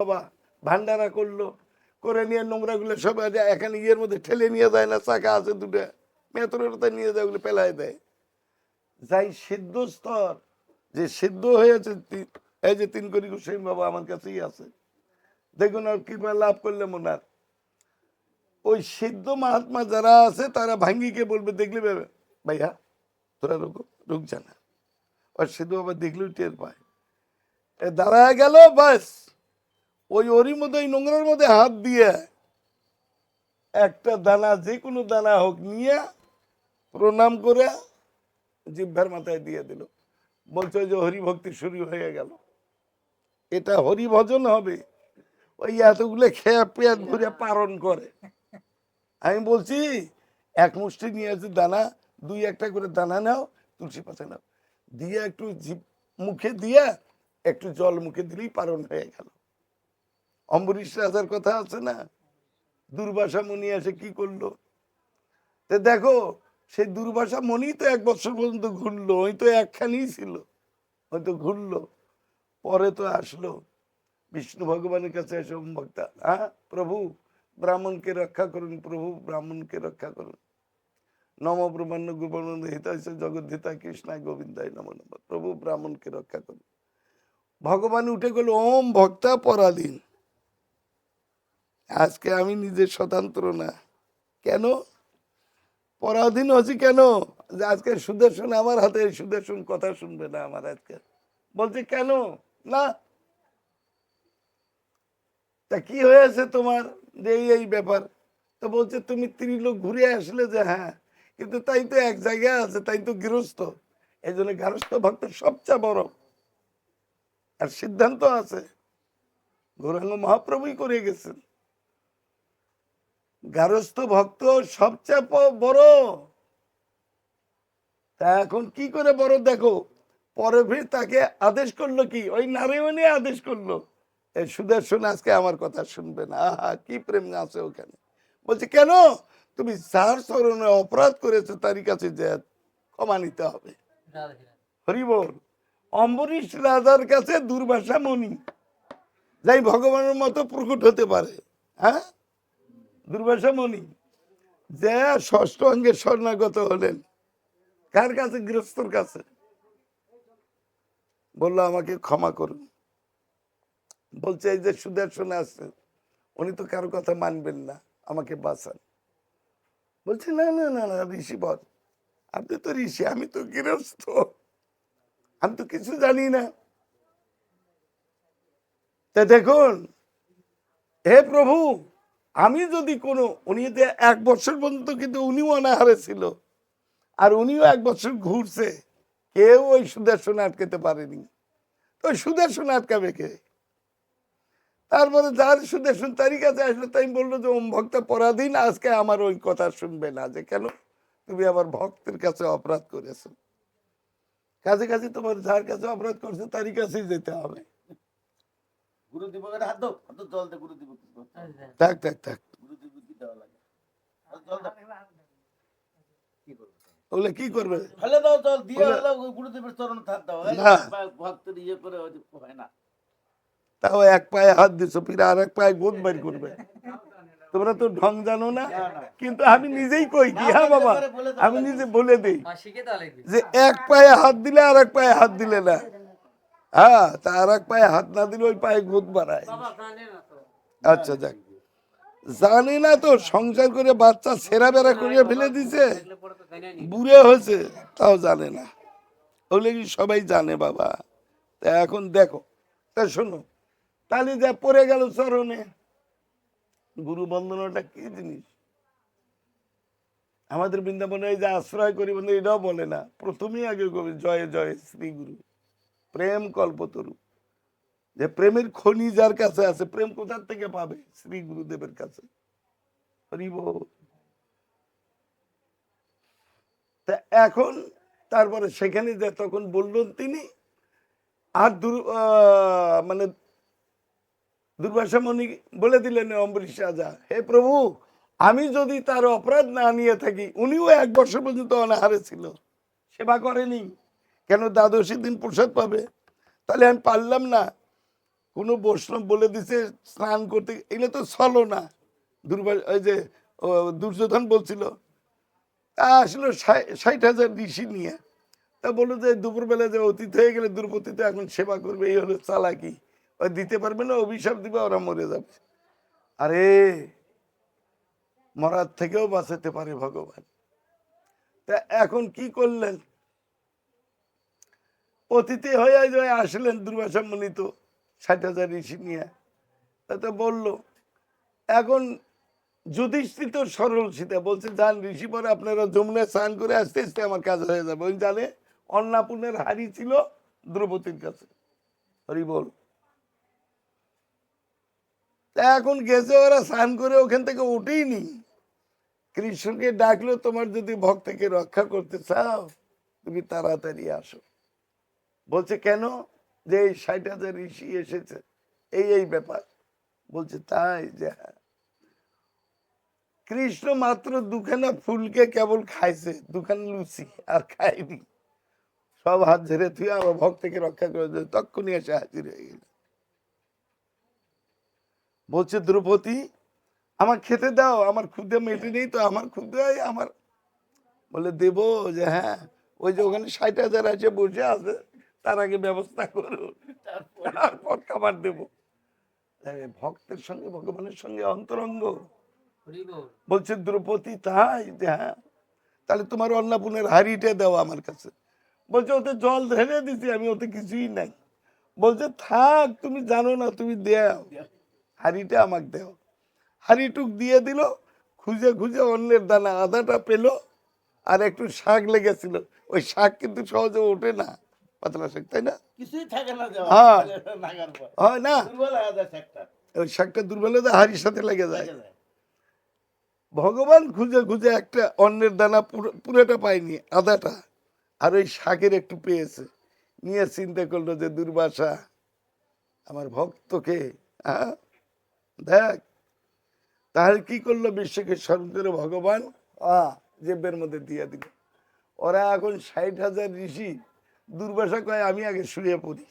বাবা ভান্ডারা করল, করে নিয়ে নোংরাগুলো সব এখানে ইয়ের মধ্যে ঠেলে নিয়ে যায় না, চাকা আছে দুটো। মেতরের নিয়ে যায়, ওগুলো পেলায় দেয়। যাই সিদ্ধ স্তর, যে সিদ্ধ হয়েছে এই যে তিন করি হুসেন বাবা আমার কাছেই আছে। দেখুন আর কৃপা লাভ করলে ওনার ওই সিদ্ধ মহাত্মা যারা আছে, তারা ভাঙ্গিকে বলবে, দেখলে ভাইয়া, তোরা রুক রুক জানা। আর সিদ্ধ বাবা দেখলেও টের পায়। দাঁড়ায় গেল, বাস। ওই ওরই মধ্যে ওই নোংরার মধ্যে হাত দিয়ে একটা দানা, যে কোনো দানা হোক নিয়ে প্রণাম করে জিভ্যার মাথায় দিয়ে দিল। বলছে যে হরিভক্তি শুরু হয়ে গেল। এটা হরিভজন হবে। ওই এতগুলো খেয়ে পেট ভরে পালন করে। আমি বলছি, এক মুষ্টি নিয়ে আসি দানা, দুই একটা করে দানা নাও, তুলসী পাতা নাও। দিয়ে একটু মুখে দিয়ে একটু জল মুখে দিলেই পালন হয়ে গেল। অম্বরীশ রাজার কথা আছে না? দুর্বাসা মুনি এসে কি করল? তো দেখো, সেই দুর্বাসা মনি তো এক বছর পর্যন্ত ঘুরলো, ওই তো একখানেই ছিল, ওই তো ঘুরলো। পরে তো আসলো, বিষ্ণু ভগবানের কাছে এসে ভক্তা হ্যাঁ প্রভু, ব্রাহ্মণকে রক্ষা করুন, প্রভু, ব্রাহ্মণকে রক্ষা করুন। নম ব্রহ্মাণ্য গোপানন্দ হিতাইছে জগদ্ধিতা কৃষ্ণায় গোবিন্দায় নম নম, প্রভু, ব্রাহ্মণকে রক্ষা করুন। ভগবান উঠে গেল, ওম ভক্তা পরাধীন। আজকে আমি নিজে স্বতন্ত্র না। কেন? পরাধীন হচ্ছি কেন? যে আজকে সুদর্শন আমার হাতে সুদর্শন কথা শুনবে না আমার আজকে। বলছে, কেন? না। তা কি হয়েছে তোমার? যে এই ব্যাপার। তো বলছে, তুমি ত্রিলোক ঘুরে আসলে যে হ্যাঁ কিন্তু তাই তো এক জায়গায় আছে, তাই তো গৃহস্থ। এই জন্য গৃহস্থ ভক্ত সবচেয়ে বড়। আর সিদ্ধান্ত আছে। গৌরাঙ্গ মহাপ্রভুই করে গেছেন। গারস্থ ভক্ত সবচেয়ে বড়। তা এখন কি করে বড় দেখো? পরে ফির তাকে আদেশ করল কি? ওই নারায়ণী আদেশ করল। এই সুদর্শন আজকে আমার কথা শুনবে না। আহা, কি প্রেম আছে ওখানে। বলছে, কেন? তুমি যার স্মরণে অপরাধ করেছ তারই কাছে যে ক্ষমা নিতে হবে। হরিবল, অম্বরীশ রাজার কাছে দুর্বাসা মণি। যাই ভগবানের মতো প্রকট হতে পারে হ্যাঁ? দুর্বাসা মণি, যে ষষ্ঠ অঙ্গে স্বর্ণাগত হলেন, কার কাছে? গৃহস্থর কাছে। বলল, আমাকে ক্ষমা করুন। বলছে, এই যে সুদর্শন আছে উনি তো কারও কথা মানবেন না, আমাকে বাঁচান। বলছে, না না না না ঋষি বল আপনি তো ঋষি, আমি তো গৃহস্থ। আমি তো কিছু জানি না। তা দেখুন, হে প্রভু আমি যদি কোনো, উনি এক বছর পর্যন্ত কিন্তু উনিও অনাহারে ছিল, আর উনিও এক বছর ঘুরছে, কেউ ওই সুদর্শন আটকাতে পারেনি। ওই সুদর্শন আটকাবে কে? তারপরে যার সুদর্শন তারই কাছে আসলো, তাই বলল যে, ওম ভক্ত পরাধীন, আজকে আমার ওই কথা শুনবে না যে, কেন তুমি আমার ভক্তের কাছে অপরাধ করেছ? কাছে কাছে তোমার যার কাছে অপরাধ করছে, তারই কাছেই যেতে হবে। গুরু হাত দাও হাত জল দে গুরু থাক থাক থাক। গুরু কি দেওয়া লাগে? জল দাও কি করবে? ওগুলো কি করবে? ফেলে দাও জল দিয়ে হলো গুরুদেবের চরণ হাত দাও। ভক্তের ইয়ে করে হয় না। তাও এক পায়ে হাত দিছো ফিরে আর এক পায়ে গোদ বের করবে। তোমরা তো ঢং জানো না কিন্তু আমি নিজেই কই কি হ্যাঁ বাবা? আমি নিজে বলে দিই যে এক পায়ে হাত দিলে আর এক পায়ে হাত দিলে না। হ্যাঁ তার এক পায়ে হাত না দিলে ওই পায়ে গোদ বাড়ায় আচ্ছা যাক। জানি না তো সংসার করে বাচ্চা সেরা বেড়া করিয়ে ফেলে দিছে। বুড়ে হয়েছে তাও জানে না। ওগুলো কি সবাই জানে বাবা? তা এখন দেখো তা শোনো তাহলে যা পড়ে গেল চরণে। গুরু বন্দনাটা কি জিনিস? আমাদের বৃন্দাবনে এই যে আশ্রয় করি বন্ধু এটাও বলে না। প্রথমেই আগে কবি জয় জয় শ্রী গুরু প্রেম কল্পতরু যে প্রেমের খনি যার কাছে আছে, প্রেম কোথার থেকে পাবে? শ্রী গুরুদেবের কাছে। এখন, তারপরে সেখানে যে তখন বললেন তিনি, আর দুর মানে দুর্বাসা মণি বলে দিলেন অম্বরীশ রাজা, হে প্রভু, আমি যদি তার অপরাধ না নিয়ে থাকি, উনিও এক বছর পর্যন্ত অনাহারে ছিল। সেবা করেনি। কেন দ্বাদশী দিন প্রসাদ পাবে? তাহলে আমি পারলাম না। কোনো বৈষ্ণব বলে দিছে স্নান করতে। এগুলো তো চলো না। দুর্বা ওই যে দুর্যোধন বলছিল, আসলে ষাট- হাজার ঋষি নিয়ে। তা বলল যে, দুপুরবেলা যে অতীত হয়ে গেলে দ্রৌপদী তো এখন সেবা করবে, এই হলো চালাকি। ওই দিতে পারবে না, অভিশাপ দিবে, ওরা মরে যাবে। আরে, মরার থেকেও বাঁচাতে পারে ভগবান। তা এখন কি করলেন? অতিথি হয়ে যে আসলেন দুর্বাসা মুনি ষাট হাজার ঋষি নিয়ে। তা তো বলল, এখন যুধিষ্ঠির তো সরল সীতা, বলছে, যান ঋষি পরে আপনারা যমুনায় স্নান করে আসতে আসতে আমার কাজ হয়ে যাবে। ওই জানে অন্নাপূর্ণের হাড়ি ছিল দ্রৌপদীর কাছে। হরি বল, তা এখন গেছে ওরা স্নান করে ওখান থেকে উঠেই নি কৃষ্ণকে ডাকলো, তোমার যদি ভক্তকে রক্ষা করতে চাও, তুমি তাড়াতাড়ি আসো। বলছে, কেন যে এই ষাট হাজার ঋষি এসেছে? এই এই ব্যাপার। বলছে, তাই যে হ্যাঁ। কৃষ্ণ মাত্র দুখানা ফুলকে কেবল খাইছে, দুখানা লুচি আর খায়নি। সব হাত ঝেড়ে তুই আমার ভক্তকে রক্ষা করে দে তক্ষুনি এসে হাজির হয়ে গেল। বলছে, দ্রৌপদী, আমার খেতে দাও, আমার ক্ষুদে মেটে নেই তো, আমার ক্ষুদে আমার বলে, দেবো যে হ্যাঁ ওই যে ওখানে ষাট হাজার আছে, বসে আছে তার আগে ব্যবস্থা করো। তারপর। খাবার দেবো। ভক্তের সঙ্গে ভগবানের সঙ্গে অন্তরঙ্গ। বলছে দ্রৌপদী তাই? হ্যাঁ। তাহলে তোমার অন্নপূর্ণের হাড়িটা দাও আমার কাছে। বলছে ওতে জল ঢেলে দিছি আমি ওতে কিছুই নাই। বলছে থাক তুমি জানো না তুমি দেও। হাড়িটা আমাকে দেও। হাড়িটুক দিয়ে দিল খুঁজে খুঁজে অন্যের দানা আদাটা পেল আর একটু শাক লেগেছিল। ওই শাক কিন্তু সহজে ওঠে না। পাতলা শাক তাই না? কিছুই থাকে না হ্যাঁ। হয় না? দুর্বল যায় একটা ওই শাকটা দুর্বলতা হাড়ির সাথে লেগে যায়। ভগবান খুঁজে খুঁজে একটা অন্যের দানা পুরো- পুরোটা পায়নি আদাটা। আর ওই শাকের একটু পেয়েছে। নিয়ে চিন্তা করল যে দুর্বাসা আমার ভক্তকে হ্যাঁ? দেখ তাহলে কি করল বিশ্বকে স্মরণ করে ভগবান? আহ জেবের মধ্যে দিয়ে দিল। ওরা এখন ষাট হাজার ঋষি। দুর্বাসা কয়, আমি আগে শুয়ে পড়ি।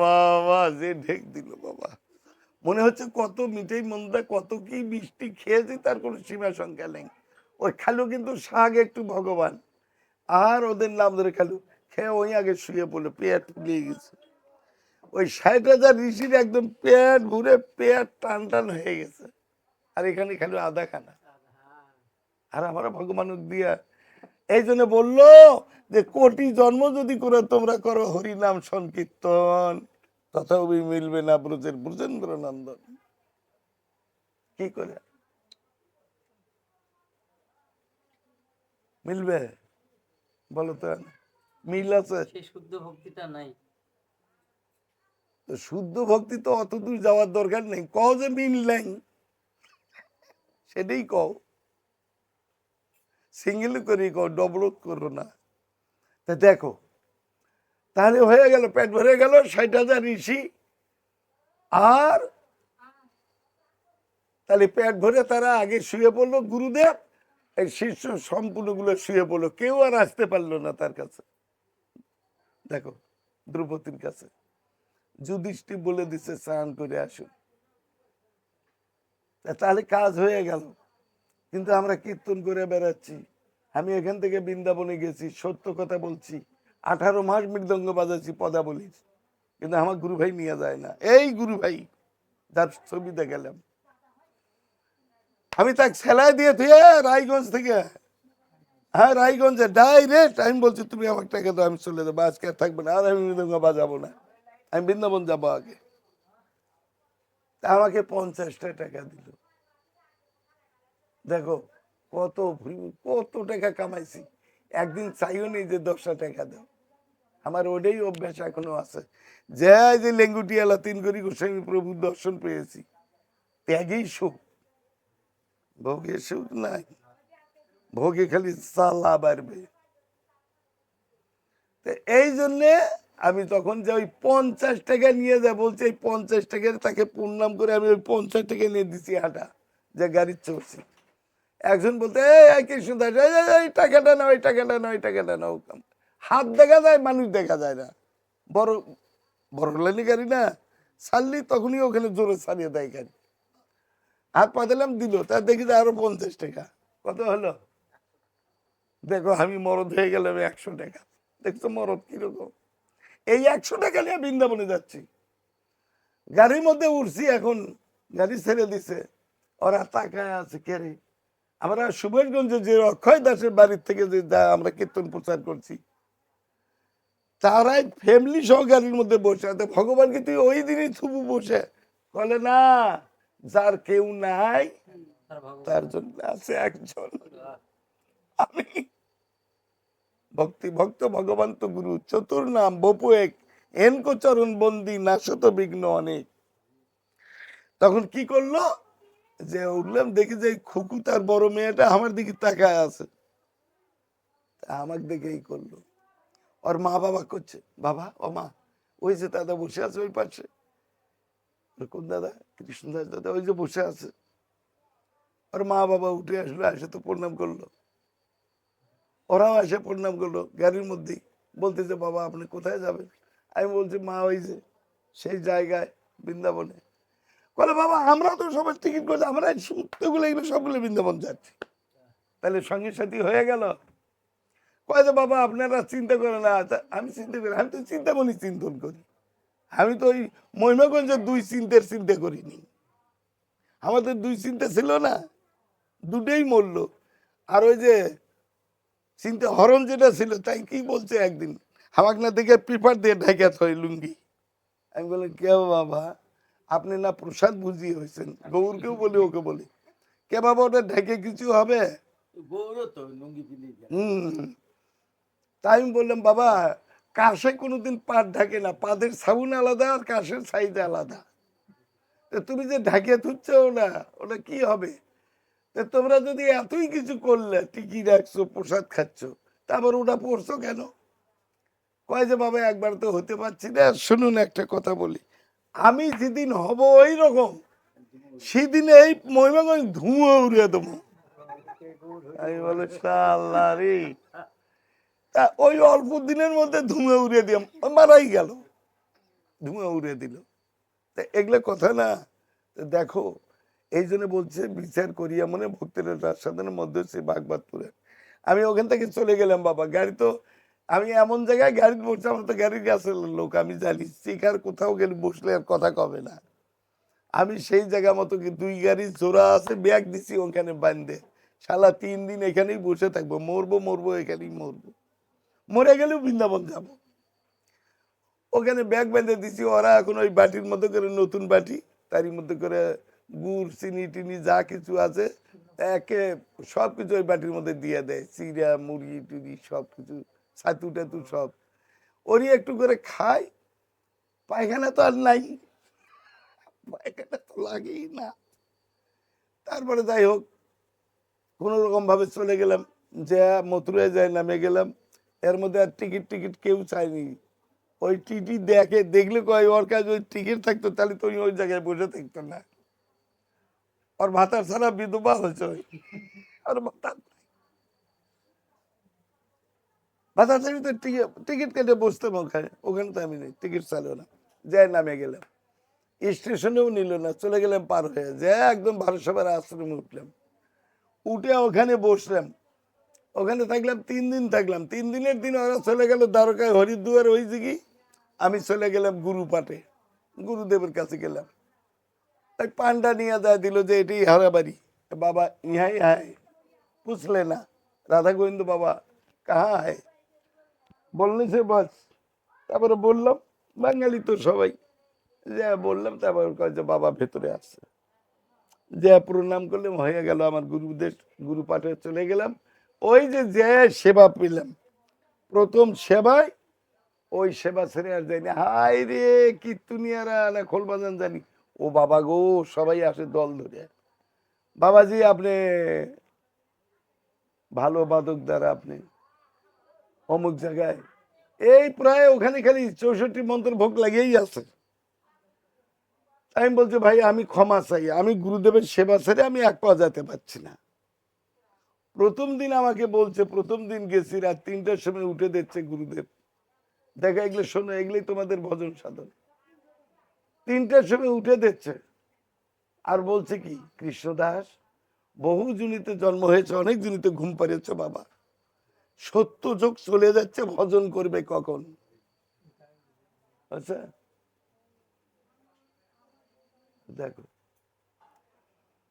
বাবা, যে ঢেক দিল বাবা। মনে হচ্ছে কত মিঠাই মন্দা, কত কি মিষ্টি খেয়েছি, তার কোনো সীমা সংখ্যা নেই। ওই খালু কিন্তু শাক একটু ভগবান। আর ওদের নাম ধরে খালু, খেয়ে ওই আগে শুয়ে পড়ল, পেট ফুলিয়ে গেছে। ওই ষাট হাজার ঋষির একদম পেট ঘুরে পেট টান টান হয়ে গেছে। আর এখানে খালু আধা খানা। আর আমার ভগবান দিয়া এই জন্য বলল যে কোটি জন্ম যদি করে তোমরা করো হরিনাম সংকীর্তন তথাও মিলবে না ব্রজের ব্রজেন্দ্র নন্দন কি করে? মিলবে? বলো তো। মিল আছে? শুদ্ধ ভক্তিটা নাই। শুদ্ধ ভক্তি তো অত দূর যাওয়ার দরকার নেই। কও যে মিল নেই। সেটাই কও। সিঙ্গেল করি ডবল করো না। তা দেখো, তাহলে হয়ে গেল, পেট ভরে গেল, ষাট হাজার ঋষি আর তাহলে পেট ভরে তারা আগে শুয়ে পড়ল, গুরুদেব, এই শীর্ষ সম্পূর্ণগুলো শুয়ে পড়ল। কেউ আর আসতে পারল না তার কাছে। দেখো, দ্রৌপদীর কাছে। যুধিষ্ঠি বলে দিছে, স্নান করে আসুন। তাহলে কাজ হয়ে গেল। কিন্তু আমরা কীর্তন করে বেড়াচ্ছি। আমি এখান থেকে বৃন্দাবনে গেছি, সত্য কথা বলছি। আঠারো মাস মৃদঙ্গ বাজাচ্ছি পদাবলীর। কিন্তু আমার গুরু ভাই নিয়ে যায় না। এই গুরু ভাই যার ছবি দেখালাম আমি তাকে সেলাই দিয়ে থুয়ে রায়গঞ্জ থেকে। হ্যাঁ রায়গঞ্জে ডাইরেক্ট আমি বলছি, তুমি আমার টাকা দাও, আমি চলে যাব। আজকে আর থাকবে না, আর আমি মৃদঙ্গ বাজাবো না। আমি বৃন্দাবন যাব আগে। আমাকে পঞ্চাশটা টাকা দিল। দেখো, কত কত টাকা কামাইছি। একদিন চাইও নেই যে দশটা টাকা দাও। আমার ওটাই অভ্যাস এখনও আছে। যে যে লেঙ্গুটিয়ালা তিন করি গোস্বামী প্রভু দর্শন পেয়েছি। ত্যাগেই সুখ। ভোগে সুখ নাই। ভোগে খালি চালা বাড়বে। এই জন্যে আমি তখন যে ওই পঞ্চাশ টাকা নিয়ে যা বলছি, এই পঞ্চাশ টাকা তাকে প্রণাম করে আমি ওই পঞ্চাশ টাকা নিয়ে দিছি হাঁটা যে গাড়ির চড়ছি। একজন বলতে এই কৃষ্ণদাস এই, এই, এই টাকাটা না ওই টাকাটা না ওই টাকাটা না হাত দেখা যায় মানুষ দেখা যায় না। বড় বড় লাইনি গাড়ি না ছাড়লি তখনই ওখানে জোরে ছাড়িয়ে দেয় গাড়ি। হাত পা দিলাম দিল। তা দেখি আরও পঞ্চাশ টাকা। কত হলো? দেখো আমি মরদ হয়ে গেলাম একশো টাকা। দেখছ মরদ কীরকম? এই একশো টাকা নিয়ে বৃন্দাবনে যাচ্ছি। গাড়ির মধ্যে উঠছি এখন। গাড়ি ছেড়ে দিছে। ওরা তাকায় আছে কে রে আমরা সুভাষগঞ্জে যে অক্ষয় দাসের বাড়ির থেকে যে আমরা কীর্তন প্রচার করছি, তারাই ফ্যামিলি সহ গাড়ির মধ্যে বসে আছে। ভগবানকে তুই ওই দিনই থুবু বসে। বলে, না, যার কেউ নাই, তার তার জন্য আছে একজন। আমি ভক্তি, ভক্ত ভগবান তো গুরু, চতুর নাম, বপু এক, এনকো চরণ বন্দি, নাশত বিঘ্ন অনেক। তখন কি করল? যে উঠলাম, দেখি যে খুকু তার বড় মেয়েটা আমার দিকে তাকায় আছে। তা আমাকে দেখেই করল। ওর মা বাবা করছে, বাবা, ও মা, ওই যে দাদা বসে আছে ওই পাশে। কোন দাদা? কৃষ্ণ দাস দাদা ওই যে বসে আছে। ওর মা বাবা উঠে আসলো, এসে তো প্রণাম করল। ওরাও এসে প্রণাম করল, গাড়ির মধ্যেই। বলতেছে, বাবা, আপনি কোথায় যাবেন? আমি বলছি, মা, ওই যে সেই জায়গায় বৃন্দাবনে। বলে বাবা, আমরা তো সবাই টিকিট করছি, আমরা সমস্তগুলো এগুলো সবগুলো বৃন্দাবন যাচ্ছি। তাহলে সঙ্গে সাথী হয়ে গেল? কয় যে বাবা, আপনারা চিন্তা করেন না, তা আমি চিন্তা করি, আমি তো চিন্তামণি চিন্তন করি। আমি তো ওই মহিমাগঞ্জের দুই চিন্তার চিন্তা করিনি। আমাদের দুই চিন্তা ছিল না, দুটোই মরল। আর ওই যে চিন্তা হরণ যেটা ছিল, তাই কি বলছে একদিন? আমাকে না দেখে পেপার দিয়ে ঢেকে থই লুঙ্গি। আমি বললাম, কে বাবা? আপনি না প্রসাদ বুঝিয়ে হয়েছেন। গৌরকেও বলি ওকে বলি। কে বাবা ওটা ঢেকে কিছু হবে? তাই আমি বললাম বাবা কাশে কোনোদিন পাট ঢাকে না। পাদের সাবুন আলাদা আর কাশের সাইজ আলাদা। তুমি যে ঢাকে থুচ্ছ না ওটা কি হবে? তোমরা যদি এতই কিছু করলে টিকি রাখছো প্রসাদ খাচ্ছ তারপর ওটা পড়ছো কেন? কয় যে বাবা একবার তো হতে পারছি না। শুনুন একটা কথা বলি। আমি যেদিন হব ওই রকম সেদিন এই মহিমাগঞ্জ ধুঁয়ো উড়িয়ে দেবো। আমি বলে রে। তা ওই অল্প দিনের মধ্যে ধুঁয়ে উড়িয়ে দিলাম মারাই গেল। ধুঁয়ে উড়িয়ে দিল। তা এগুলো কথা না। দেখো, এই জন্য বলছে, বিচার করিয়া মনে ভক্তের সাধনের মধ্যে সে বাগবাদপুরে। আমি ওখান থেকে চলে গেলাম, বাবা। গাড়ি তো আমি এমন জায়গায় গাড়ি বসছি আমার তো গাড়ির গাছের লোক, আমি জানি শিকার কোথাও গেলে বসলে আর কথা কবে না। আমি সেই জায়গা মতো কি দুই গাড়ি জোড়া আছে, ব্যাগ দিছি ওখানে বান্ধে। শালা তিন দিন এখানেই বসে থাকব, মরবো মরবো, এখানেই মরবো। মরে গেলেও বৃন্দাবন যাব। ওখানে ব্যাগ বেঁধে দিছি, ওরা এখন ওই বাটির মধ্যে করে নতুন বাটি, তারই মধ্যে করে গুড়, চিনি টিনি, যা কিছু আছে, একে সব কিছু ওই বাটির মধ্যে দিয়ে দেয়। চিড়া মুড়ি, টুড়ি সব কিছু ছাতু টাতু সব। ওরই একটু করে খায় পায়খানা তো আর নাই। পায়খানা তো লাগেই না। তারপরে যাই হোক, কোনো রকম ভাবে চলে গেলাম, যে মথুরায় যাই নামে গেলাম। এর মধ্যে আর টিকিট টিকিট কেউ চায়নি। ওই টিটি দেখে, দেখলে কয়, ওর কাছে ওই টিকিট থাকতো, তাহলে তুমি ওই জায়গায় বসে থাকতো না। ওর ভাতার ছাড়া বিধবা হয়েছে ওই। ভাতার নাই। ভাতার ছাড়ি তো টিকিট টিকিট কেটে বসতাম ওখানে। ওখানে তো আমি নেই, টিকিট চাইলো না। যাই নামে গেলাম। স্টেশনেও নিল না, চলে গেলাম পার হয়ে। যে একদম ভারত আশ্রমে উঠলাম। উঠে ওখানে বসলাম। ওখানে থাকলাম, তিন দিন থাকলাম। তিন দিনের দিন ওরা চলে গেল দ্বারকায় হরিদ্বার, ওই দিকে। আমি চলে গেলাম গুরু পাঠে গুরুদেবের কাছে গেলাম। তাই পান্ডা নিয়ে যা দিল যে, এটি হারাবাড়ি বাবা ইহাই হায়। পুছলে না। রাধা গোবিন্দ বাবা কাহা হায়? বললে সে বাস। তারপরে বললাম, বাঙালি তো সবাই। যে বললাম, তারপর যে বাবা ভেতরে আসছে। যে প্রণাম করলাম, হয়ে গেল আমার গুরুদের গুরু পাঠে চলে গেলাম। ওই যে যে সেবা পেলাম, প্রথম সেবায় ওই সেবা ছেড়ে আর যায়নি হাই রে কীর্তনিয়ারা না খোলবাজান জানি। ও বাবা গো, সবাই আসে দল ধরে। বাবাজি, আপনি ভালো বাদক দ্বারা আপনি। অমুক জায়গায়। এই প্রায় ওখানে খালি চৌষট্টি মন্ত্র ভোগ লাগিয়েই আছে। আমি বলছি, ভাই, আমি ক্ষমা চাই। আমি গুরুদেবের সেবা ছেড়ে আমি এক পা যেতে পারছি না। প্রথম দিন আমাকে বলছে, প্রথম দিন গেছি, রাত তিনটার সময় উঠে দিচ্ছে গুরুদেব। দেখা এগুলো, শোনো, এগুলোই তোমাদের ভজন সাধন। তিনটার সময় উঠে দিচ্ছে আর বলছে কি, কৃষ্ণদাস, বহু জুনিতে জন্ম হয়েছে, অনেক জুনিতে ঘুম পাড়িয়েছ বাবা। সত্য যোগ চলে যাচ্ছে, ভজন করবে কখন? আচ্ছা। দেখো।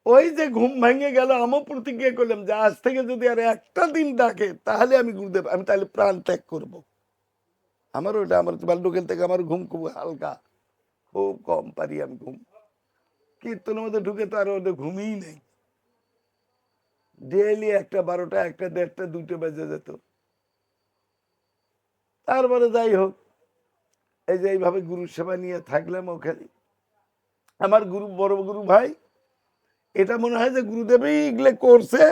ওই যে ঘুম ভেঙে গেল আমি প্রতিজ্ঞা করলাম যে আজ থেকে যদি আর একটা দিন ডাকে, তাহলে আমি গুরুদেব, আমি তাহলে প্রাণ ত্যাগ করব। আমার ওটা, আমার বাল্যকাল থেকে আমার ঘুম খুব হালকা। খুব কম পারি আমি ঘুম। কীর্তনের মধ্যে ঢুকে তো আর ওদের ঘুমই নেই। ডেইলি একটা বারোটা, একটা দেড়টা দুটো বেজে যেত। তারপরে যাই হোক, এই যে এইভাবে গুরু সেবা নিয়ে থাকলাম ওখানে। আমার গুরু, বড় গুরু ভাই, এটা মনে হয় যে গুরুদেবই এগুলো করছে।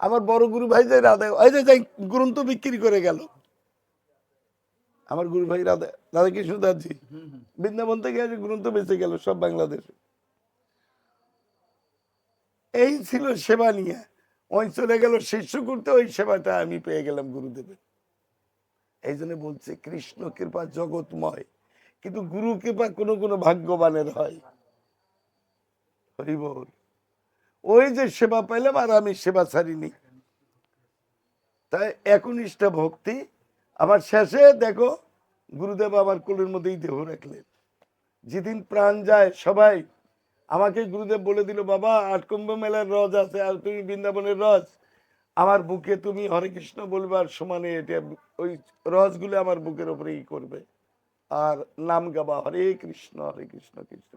আমার বড় গুরু ভাই যে রাধা ওই যে যাই গ্রন্থ বিক্রি করে গেল। আমার গুরু ভাই রাধা রাধা কৃষ্ণ দাসজি বৃন্দাবন থেকে আজ গ্রন্থ বেঁচে গেল সব বাংলাদেশে। এই ছিল সেবা নিয়ে। ওই চলে গেল শিষ্য করতে ওই সেবাটা আমি পেয়ে গেলাম গুরুদেবের। এই জন্য বলছে, কৃষ্ণ কৃপা জগৎময়, কিন্তু গুরু কৃপা কোনো কোনো ভাগ্যবানের হয়। ওই যে সেবা পাইলাম আর আমি সেবা ছাড়িনি। তাই একনিষ্ঠা ভক্তি আমার শেষে দেখো, গুরুদেব আমার কোলের মধ্যেই দেহ রাখলেন। যেদিন প্রাণ যায় সবাই আমাকে গুরুদেব বলে দিল, বাবা, আট কুম্ভ মেলার রজ আছে, আর তুমি বৃন্দাবনের রজ। আমার বুকে তুমি হরে কৃষ্ণ বলবার সমানে এটা ওই রজগুলো আমার বুকের উপরে ই করবে। আর নাম গাবা, হরে কৃষ্ণ হরে কৃষ্ণ কৃষ্ণ।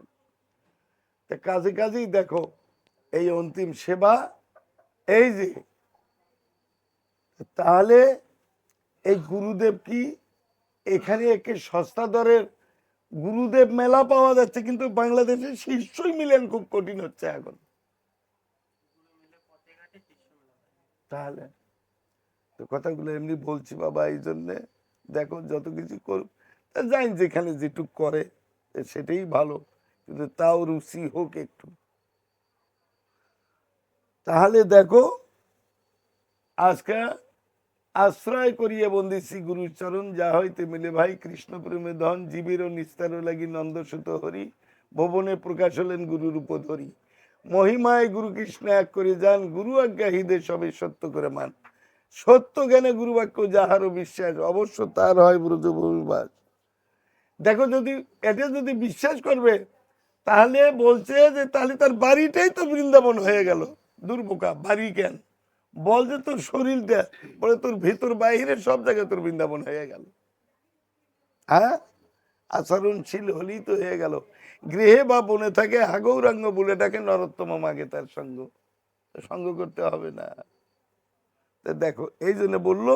তা কাজে কাজেই দেখো, এই অন্তিম সেবা, এই যে, তাহলে এই গুরুদেব কি এখানে একে সস্তা দরের গুরুদেব মেলা পাওয়া যাচ্ছে, কিন্তু বাংলাদেশে শীর্ষই মিলেন খুব কঠিন হচ্ছে এখন। তাহলে তো কথাগুলো এমনি বলছি বাবা, এই জন্যে দেখো যত কিছু করুক জানি যেখানে যেটুক করে সেটাই ভালো, কিন্তু তাও রুচি হোক একটু। তাহলে দেখো, আজকে আশ্রয় করিয়া বন্দিছি গুরুর চরণ, যা হইতে মিলে ভাই কৃষ্ণ প্রেমে ধন, জীবের ও নিস্তার লাগি নন্দসুত হরি, ভবনে প্রকাশ হলেন গুরুর উপধরি। মহিমায় গুরু কৃষ্ণ এক করে যান, গুরু আজ্ঞা হৃদয় সবে সত্য করে মান। সত্য জ্ঞানে গুরু বাক্য যাহারও বিশ্বাস, অবশ্য তার হয় ব্রজ বহুবাস দেখো যদি, এটা যদি বিশ্বাস করবে, তাহলে বলছে যে তাহলে তার বাড়িটাই তো বৃন্দাবন হয়ে গেল। দুর্বোকা, বাড়ি কেন? বল যে তোর শরীরটা, বলে তোর ভিতর বাইরে সব জায়গায় তোর বৃন্দাবন হয়ে গেল। হ্যাঁ? আচরণশীল হলেই তো হয়ে গেল। গৃহে বা বনে থাকে হাগৌরাঙ্গ বলে ডাকে নরোত্তম মাগে তার সঙ্গ। সঙ্গ করতে হবে না। দেখো, এই জন্য বলল